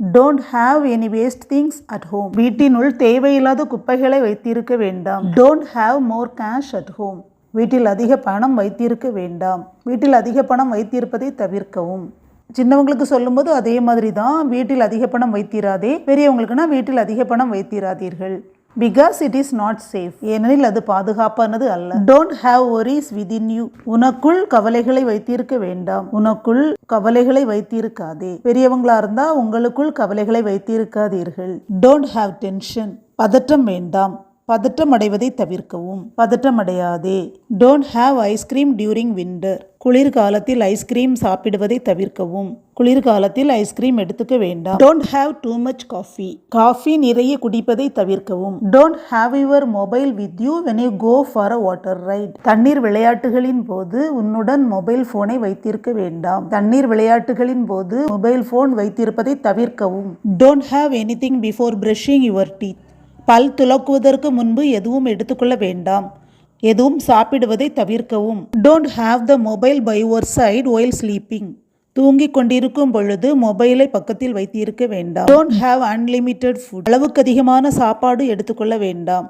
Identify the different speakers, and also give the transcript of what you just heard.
Speaker 1: Don't have any waste things at home வீட்டினுள் தேவையில்லாத குப்பைகளை வைத்திருக்க வேண்டாம். Don't have more cash at home வீட்டில் அதிக பணம் வைத்திருக்க வேண்டாம். வீட்டில் அதிக பணம் வைத்திருப்பதை தவிர்க்கவும். சின்னவங்களுக்கு சொல்லும்போது அதே மாதிரி தான் வீட்டில் அதிக பணம் வைத்திராதே. பெரியவங்களுக்குனா வீட்டில் அதிக பணம் வைத்திராதீர்கள். Because it is not safe ஏனெனில் அது பாதுகாப்பானது அல்ல. Don't have worries within you உனக்குள் கவலைகளை வைத்திருக்க வேண்டாம். உனக்குள் கவலைகளை வைத்திருக்காதே. பெரியவங்களா இருந்தா உங்களுக்குள் கவலைகளை வைத்திருக்காதீர்கள். டோன்ட் ஹாவ் டென்ஷன் பதற்றம் வேண்டாம். பதற்றம் அடைவதை தவிர்க்கவும். பதற்றம் அடையாதே don't have ice cream during winter குளிர்காலத்தில் ஐஸ்கிரீம் சாப்பிடுவதை தவிர்க்கவும். குளிர்காலத்தில் ஐஸ்கிரீம் எடுத்துக்க வேண்டாம். Don't have too much coffee coffee நிறைய குடிப்பதை தவிர்க்கவும். Don't have your mobile with you when you go for a water ride தண்ணீர் விளையாட்டுகளின் போது உன்னுடன் மொபைல் போனை வைத்திருக்க வேண்டாம். தண்ணீர் விளையாட்டுகளின் போது மொபைல் போன் வைத்திருப்பதை தவிர்க்கவும். Don't have anything before brushing your teeth பல் துலக்குவதற்கு முன்பு எதுவும் எடுத்துக்கொள்ள வேண்டாம். எதுவும் சாப்பிடுவதை தவிர்க்கவும். Don't have the mobile by your side while sleeping தூங்கிக் கொண்டிருக்கும் பொழுது மொபைலை பக்கத்தில் வைத்திருக்க வேண்டாம். டோன்ட் ஹாவ் அன்லிமிட்டெட் ஃபுட் அளவுக்கு அதிகமான சாப்பாடு எடுத்துக்கொள்ள வேண்டாம்.